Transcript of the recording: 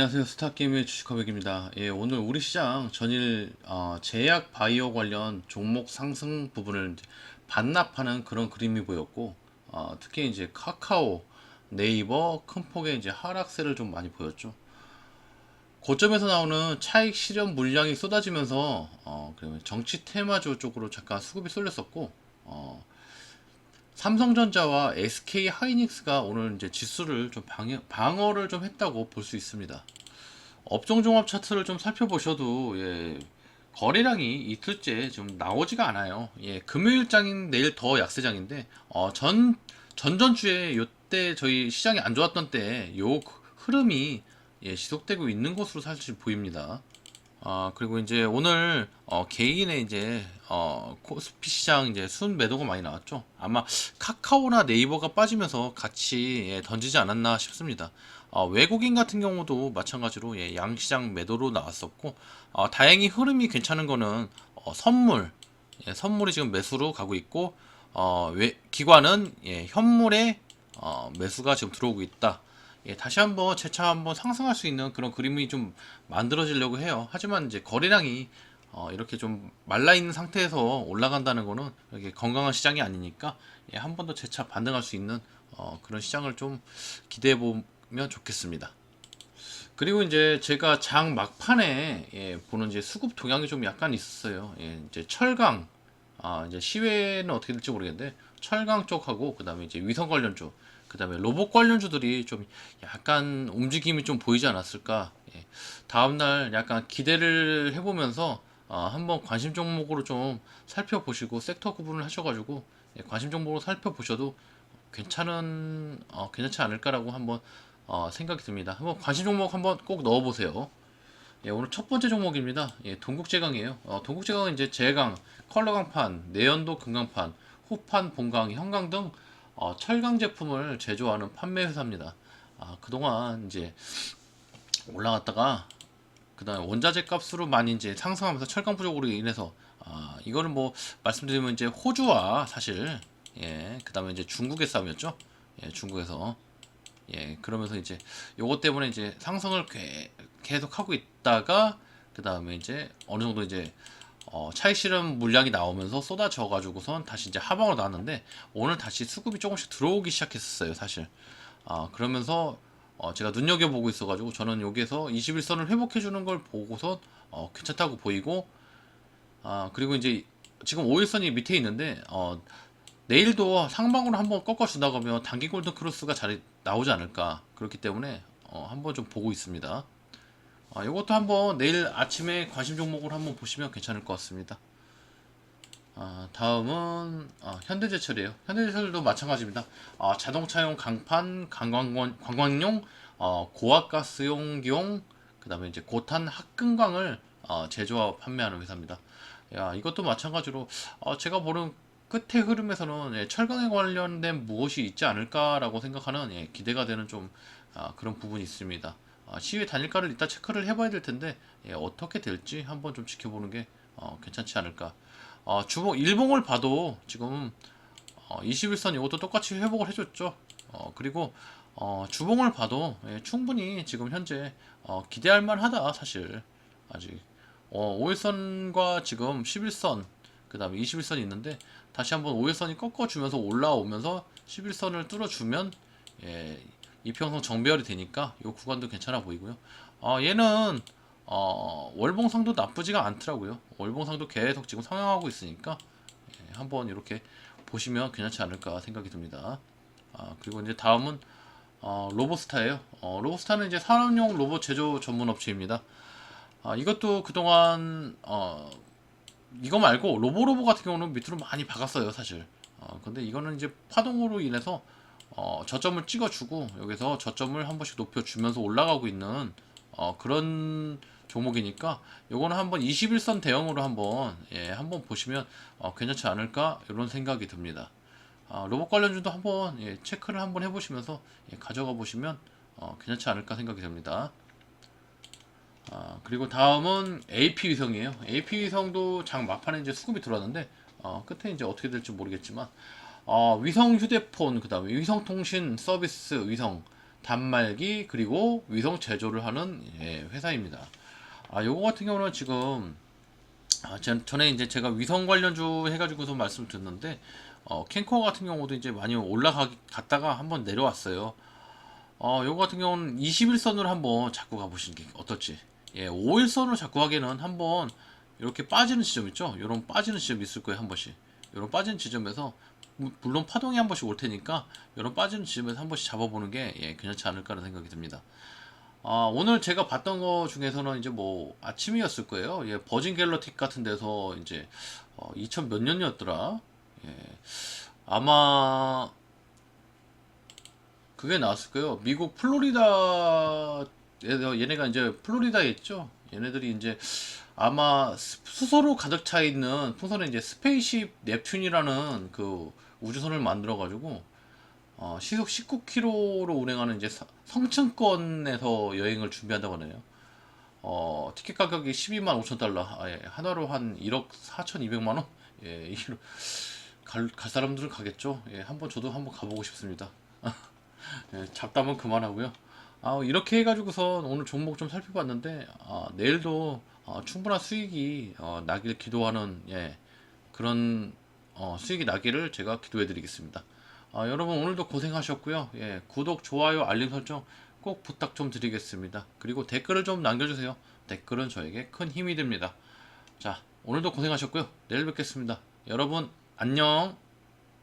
안녕하세요 스타게임의 주식커백입니다 예, 오늘 우리 시장 전일 어, 제약 바이오 관련 종목 상승 부분을 반납하는 그런 그림이 보였고 어, 특히 이제 카카오, 네이버 큰 폭의 이제 하락세를 좀 많이 보였죠. 고점에서 나오는 차익 실현 물량이 쏟아지면서 어, 정치 테마주 쪽으로 잠깐 수급이 쏠렸었고 어, 삼성전자와 SK 하이닉스가 오늘 이제 지수를 좀 방어, 방어를 좀 했다고 볼 수 있습니다. 업종 종합 차트를 좀 살펴보셔도 예, 거래량이 이틀째 좀 나오지가 않아요. 예, 금요일장인 내일 더 약세장인데 어, 전 전전주에 요때 저희 시장이 안 좋았던 때 요 흐름이 예, 지속되고 있는 것으로 사실 보입니다. 아, 그리고 이제 오늘 어, 개인의 이제 어, 코스피 시장 이제 순 매도가 많이 나왔죠. 아마 카카오나 네이버가 빠지면서 같이 예, 던지지 않았나 싶습니다. 어, 외국인 같은 경우도 마찬가지로 예, 양시장 매도로 나왔었고 어, 다행히 흐름이 괜찮은 거는 어, 선물 예, 선물이 지금 매수로 가고 있고 어, 외, 기관은 예, 현물에 어, 매수가 지금 들어오고 있다. 예, 다시 한번 재차 한번 상승할 수 있는 그런 그림이 좀 만들어지려고 해요. 하지만 이제 거래량이 어, 이렇게 좀 말라 있는 상태에서 올라간다는 거는 이렇게 건강한 시장이 아니니까 예, 한 번 더 재차 반등할 수 있는 어, 그런 시장을 좀 기대해 보면 좋겠습니다. 그리고 이제 제가 장 막판에 예, 보는 이제 수급 동향이 좀 약간 있었어요. 예, 이제 철강 아, 이제 시외는 어떻게 될지 모르겠는데 철강 쪽하고 그다음에 이제 위성 관련 쪽 그다음에 로봇 관련주들이 좀 약간 움직임이 좀 보이지 않았을까. 예. 다음 날 약간 기대를 해 보면서 어, 한번 관심 종목으로 좀 살펴보시고 섹터 구분을 하셔가지고 예, 관심 종목으로 살펴보셔도 괜찮은 어, 괜찮지 않을까라고 한번 어, 생각이 듭니다. 한번 관심 종목 한번 꼭 넣어보세요. 예, 오늘 첫 번째 종목입니다. 예, 동국제강이에요. 어, 동국제강은 이제 제강, 컬러강판, 내연도 금강판, 후판, 본강, 형강 등 어, 철강 제품을 제조하는 판매 회사입니다. 아, 그동안 이제 올라갔다가 그다음에 원자재 값으로 많이 이제 상승하면서 철강 부족으로 인해서 아, 이거는 뭐 말씀드리면 이제 호주와 사실 예, 그다음에 이제 중국의 싸움이었죠. 예, 중국에서 예, 그러면서 이제 요것 때문에 이제 상승을 꽤, 계속 하고 있다가 그다음에 이제 어느 정도 이제 어, 차익 실험 물량이 나오면서 쏟아져 가지고선 다시 이제 하방으로 나왔는데 오늘 다시 수급이 조금씩 들어오기 시작했었어요, 사실. 아, 그러면서 어, 제가 눈여겨보고 있어가지고 저는 여기에서 21선을 회복해주는 걸 보고서 어, 괜찮다고 보이고 아, 그리고 이제 지금 5일선이 밑에 있는데 어, 내일도 상방으로 한번 꺾어준다고 하면 단기 골든 크로스가 잘 나오지 않을까 그렇기 때문에 어, 한번 좀 보고 있습니다. 아, 이것도 한번 내일 아침에 관심 종목을 한번 보시면 괜찮을 것 같습니다. 아, 다음은 아, 현대제철이에요. 현대제철도 마찬가지입니다. 아, 자동차용 강판, 관광, 관광용, 어, 고압가스용용, 그 다음에 이제 고탄 합금광을 어, 제조하고 판매하는 회사입니다. 야, 이것도 마찬가지로 어, 제가 보는 끝의 흐름에서는 예, 철강에 관련된 무엇이 있지 않을까라고 생각하는 예, 기대가 되는 좀 아, 그런 부분이 있습니다. 아, 시외 단일가를 이따 체크를 해봐야 될 텐데 예, 어떻게 될지 한번 좀 지켜보는 게 어, 괜찮지 않을까. 어, 주봉 일봉을 봐도 지금 어, 21선 이것도 똑같이 회복을 해줬죠. 어, 그리고 어, 주봉을 봐도 예, 충분히 지금 현재 어, 기대할 만하다 사실 아직 어, 5일선과 지금 11선 그 다음에 21선이 있는데 다시 한번 5일선이 꺾어주면서 올라오면서 11선을 뚫어주면 예, 이평선 정배열이 되니까 이 구간도 괜찮아 보이고요. 어, 얘는 어, 월봉상도 나쁘지가 않더라고요. 월봉상도 계속 지금 상향하고 있으니까 예, 한번 이렇게 보시면 괜찮지 않을까 생각이 듭니다. 아, 그리고 이제 다음은 어, 로보스타예요. 어, 로보스타는 이제 산업용 로봇 제조 전문 업체입니다. 아, 이것도 그동안 어, 이거 말고 로보로보 같은 경우는 밑으로 많이 박았어요, 사실. 어, 근데 이거는 이제 파동으로 인해서 어, 저점을 찍어주고 여기서 저점을 한 번씩 높여주면서 올라가고 있는 어, 그런 종목이니까 요거는 한번 21선 대형으로 한번 예, 한번 보시면 어, 괜찮지 않을까 이런 생각이 듭니다. 아, 로봇 관련주도 한번 예, 체크를 한번 해보시면서 예, 가져가 보시면 어, 괜찮지 않을까 생각이 됩니다. 아, 그리고 다음은 AP 위성이에요. AP 위성도 장 막판에 이제 수급이 들어왔는데 어, 끝에 이제 어떻게 될지 모르겠지만 어, 위성 휴대폰 그 다음에 위성 통신 서비스 위성 단말기 그리고 위성 제조를 하는 예, 회사입니다. 아, 요거 같은 경우는 지금 아, 전, 전에 이제 제가 위성 관련주 해가지고서 말씀 드렸는데 어, 캔코어 같은 경우도 이제 많이 올라갔다가 한번 내려왔어요. 어, 요거 같은 경우는 21선으로 한번 잡고 가보시는 게 어떨지. 예, 5일선으로 잡고 하기에는 한번 이렇게 빠지는 지점 있죠? 요런 빠지는 지점 있을 거예요, 한 번씩. 요런 빠지는 지점에서 무- 물론 파동이 한 번씩 올 테니까 요런 빠지는 지점에서 한 번씩 잡아보는 게 예, 괜찮지 않을까라는 생각이 듭니다. 아, 오늘 제가 봤던 거 중에서는 이제 뭐 아침이었을 거예요. 예, 버진 갤러틱 같은 데서 이제 어, 2000 몇 년이었더라. 예, 아마 그게 나왔을 거예요. 미국 플로리다 얘네가 이제 플로리다에 있죠. 얘네들이 이제 아마 수- 수소로 가득 차 있는 풍선에 이제 스페이십 넵튠이라는 그 우주선을 만들어 가지고 어, 시속 19km로 운행하는 이제 서- 성층권에서 여행을 준비한다고 하네요. 어, 티켓 가격이 12만 5천 달러, 아, 예, 하나로 한 1억 4,200만 원? 예, 갈, 갈 사람들은 가겠죠. 예, 한번 저도 한번 가보고 싶습니다. 예, 잡담은 그만하고요. 아, 이렇게 해가지고서 오늘 종목 좀 살펴봤는데 아, 내일도 어, 충분한 수익이 어, 나길 기도하는 예, 그런 어, 수익이 나기를 제가 기도해 드리겠습니다. 아, 여러분 오늘도 고생하셨고요. 예, 구독, 좋아요, 알림 설정 꼭 부탁 좀 드리겠습니다. 그리고 댓글을 좀 남겨주세요. 댓글은 저에게 큰 힘이 됩니다. 자, 오늘도 고생하셨고요. 내일 뵙겠습니다. 여러분 안녕.